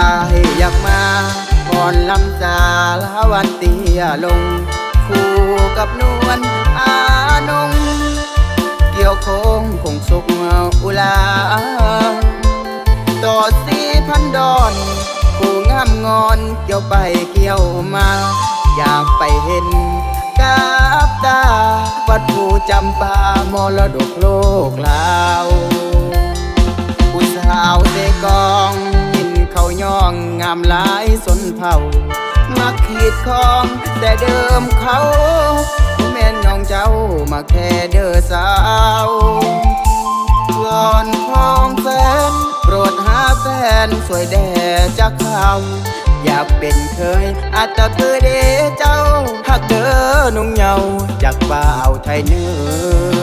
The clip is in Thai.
อายอยากมาก่อนลำจาลาวันเตียลง คู่กับนวลอานง เกี่ยวโค้งคงสุกอุลา ต่อสีพันดอนคู่งามงอนเกี่ยวไปเกี่ยวมา อยากไปเห็นกับตา วัดภูจำปามรดกโลกลาวามหลายสนเผ่ามักขีดของ แต่เดิมเขาแม่นน้องเจ้ามาแค่เด้อสาวก่อนพองแฟนโปรดหาแฟนสวยแด่จากเขาอยากเป็นเคยอาจจะเคือเดเจ้าหักเด้อนุ่งเหยาจากบ่าวไทยเนื้อ